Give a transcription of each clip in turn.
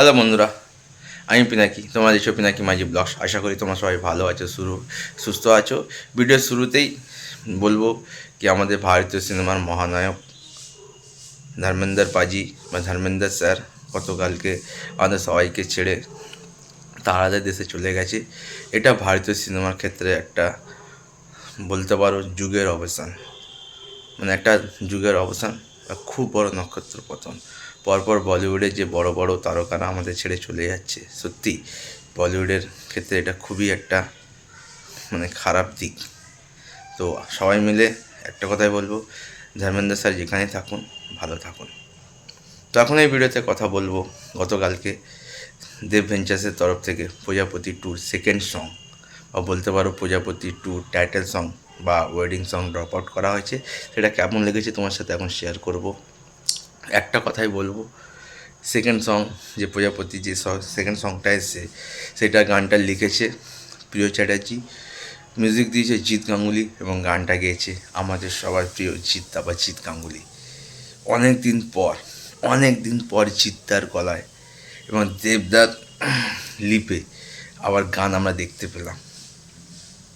Hello বন্ধুরা, আমি পিনাকি, তোমার এসো পিনাকি মাঝি ব্লগস আশা করি তোমরা সবাই ভালো আছো শুরু সুস্থ আছো। ভিডিওর শুরুতেই বলব কি আমাদের ভারতীয় সিনেমার মহানায়ক ধর্মেন্দ্র পাজি বা ধর্মেন্দ্র স্যার গতকালকে আমাদের সবাইকে ছেড়ে তারাদের দেশে চলে গেছে। এটা ভারতীয় সিনেমার ক্ষেত্রে একটা বলতে পারো যুগের অবসান। মানে একটা যুগের অবসান। খুব বড় নক্ষত্র পতন। পরপর বলিউডে যে বড় বড় তারকারা আমাদের ছেড়ে চলে যাচ্ছে, সত্যি বলিউডের ক্ষেত্রে এটা খুবই একটা মানে খারাপ দিক। তো সবাই মিলে একটা কথাই বলব, ধর্মেন্দ্র স্যার যেখানে থাকুন, ভালো থাকুন। তো এখন এই ভিডিওতে কথা বলব গতকালকে দেব ভেঞ্চার্সের তরফ থেকে প্রজাপতি টুর সেকেন্ড সং। বলতে পারো প্রজাপতি টু টাইটেল সং বা ওয়েডিং সং ড্রপ আউট করা হয়েছে। সেটা কেমন লেগেছে তোমার সাথে এখন শেয়ার করব। একটা কথাই বলব সেকেন্ড সং যে প্রজাপতি যে সেকেন্ড সংটা এসছে, সেটা গানটা লিখেছে প্রিয় চ্যাটার্জি। মিউজিক দিয়েছে জিৎ গাঙ্গুলি এবং গানটা গেয়েছে আমাদের সবার প্রিয় জিৎদা বা জিৎ গাঙ্গুলি। অনেক দিন পর, অনেক দিন পর জিদ্দার গলায় এবং দেবদার লিপে আবার গান আমরা দেখতে পেলাম।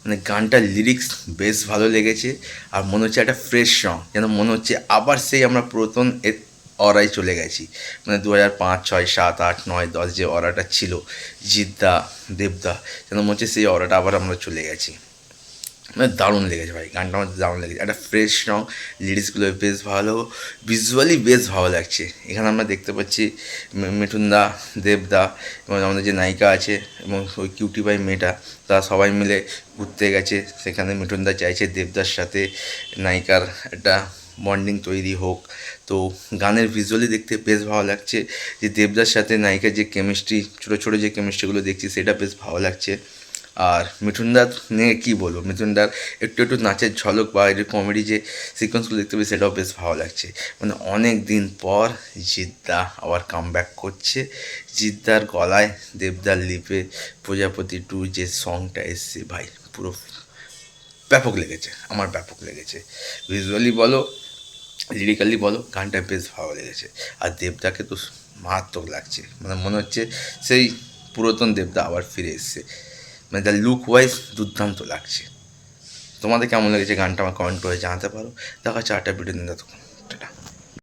মানে গানটার লিরিক্স বেশ ভালো লেগেছে আর মনে হচ্ছে একটা ফ্রেশ সং যেন মনে হচ্ছে আবার সেই আমরা পুরাতন এর অরাই চলে গেছি। মানে দু হাজার পাঁচ, ছয়, সাত, আট, নয়, দশ যে অরাটা ছিল, জিদ্দা, দেবদা, যেন মনে হচ্ছে সেই অরাটা আবার আমরা চলে গেছি। মানে দারুণ লেগেছে ভাই, গানটা আমার দারুণ লেগেছে। একটা ফ্রেশ সং লিরিক্সগুলো বেশ ভালো ভিজুয়ালি বেশ ভালো লাগছে। এখানে আমরা দেখতে পাচ্ছি মিঠুনদা, দেবদা, এবং আমাদের যে নায়িকা আছে, এবং ওই কিউটি বাই মেয়েটা, তারা সবাই মিলে ঘুরতে গেছে। সেখানে মিঠুনদা চাইছে দেবদার সাথে নায়িকার একটা বন্ডিং তৈরি হোক। তো গানের ভিজুয়ালি দেখতে বেশ ভালো লাগছে। যে দেবদার সাথে নায়িকার যে কেমিস্ট্রি ছোটো ছোটো যে কেমিস্ট্রিগুলো দেখছি, সেটা বেশ ভালো লাগছে। আর মিঠুনদার নিয়ে কী বলব? মিঠুনদার একটু একটু নাচের ঝলক বা এর কমেডি যে সিকোয়েন্সগুলো দেখতে পেয়ে সেটাও বেশ ভালো লাগছে। মানে অনেক দিন পর জিদ্দা আবার কাম করছে। জিদ্দার গলায় দেবদার লিপে প্রজাপতি টু যে সংটা এসছে, ভাই, পুরো ব্যাপক লেগেছে, আমার ব্যাপক লেগেছে। ভিজুয়ালি বলো লিরিক্যালি বলো, গানটা বেশ ভালো লেগেছে। আর দেবদাকে তো মারাত্মক লাগছে। মানে মনে হচ্ছে সেই পুরাতন দেবদা আবার ফিরে এসছে। মানে দ্য লুক ওয়াইজ দুর্দান্ত লাগছে। তোমাদের কেমন লেগেছে গানটা আমার কমেন্ট করে জানাতে পারো। দেখা হচ্ছে আটটা ভিডিও দিন টাটা